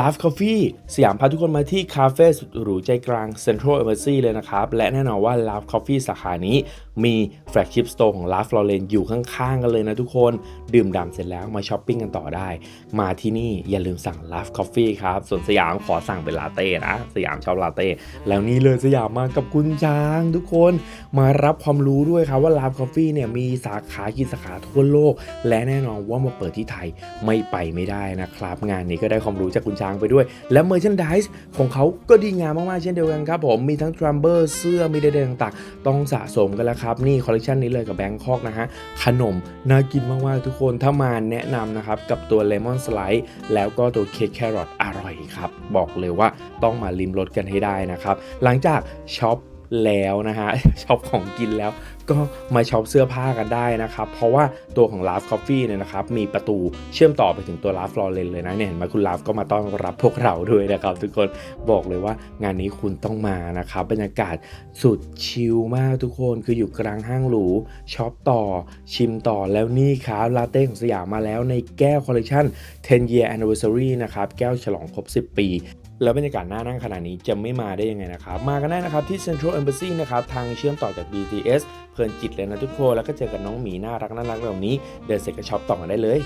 Love Coffee สยามพาทุกคนมาที่คาเฟ่สุดหรูใจกลาง Central Embassy เลยนะครับ และแน่นอนว่า Love Coffee สาขานี้มีแฟลกชิพสโตร์ของ Love Lauren อยู่ข้างๆ กันเลยนะทุกคน ดื่มด่ำเสร็จแล้วมาช้อปปิ้งกันต่อได้ มาที่นี่อย่าลืมสั่ง Love Coffee ครับ ส่วนสยามขอสั่งเป็นลาเต้นะ สยามชอบลาเต้แล้วนี่เลยสยามมากับคุณช้างทุกคนมารับความรู้ด้วยครับว่า Love Coffee เนี่ยมีสาขากี่สาขาทั่วโลก และแน่นอนว่ามาเปิดที่ไทยไม่ไปไม่ได้นะครับงานนี้ก็ได้ความรู้จากคุณช้างไปด้วย และ Merchandise ของเขาก็ดีงามมากๆเช่นเดียวกันครับผมมีทั้งทรัมเบอร์เสื้อมีใดๆต่างๆ ต้องสะสมกันแล้วครับ นี่คอลเลคชันนี้เลยกับแบงคอกนะฮะ ขนมน่ากินมากๆทุกคนถ้ามาแนะนำนะครับ กับตัวเลมอนสไลด์แล้วก็ตัวเค้กแครอทอร่อยครับ บอกเลยว่าต้องมาลิมรสกันให้ได้นะครับ หลังจากช็อปแล้วนะฮะช็อปของกินแล้ว ก็มาช็อปเสื้อผ้ากันได้นะครับ เพราะว่าตัวของ Love Coffee เนี่ยนะครับมีประตูเชื่อมต่อไปถึงตัว Love Lauren เลยนะเนี่ยเห็นไหมคุณ Love ก็มาต้อนรับพวกเราด้วยนะครับทุกคนบอกเลยว่างานนี้คุณต้องมานะครับบรรยากาศสุดชิลมากทุกคนคืออยู่กลางห้างหรูช็อปต่อชิมต่อแล้วนี่ครับลาเต้ของสยามมาแล้วในแก้วคอลเลคชัน10 year anniversary นะครับแก้วฉลองครบ 10 ปีแล้วบรรยากาศหน่านั่งขนาดนี้จะไม่มาได้ยังไงนะครับ มากันได้นะครับที่ Central Embassy นะครับ ทางเชื่อมต่อจาก BTS เพลินจิตเลยนะทุกคนแล้วก็เจอกับน้องหมีน่ารักน่ารักแบบนี้เดินเสร็จก็ช็อปต่อกันได้เลย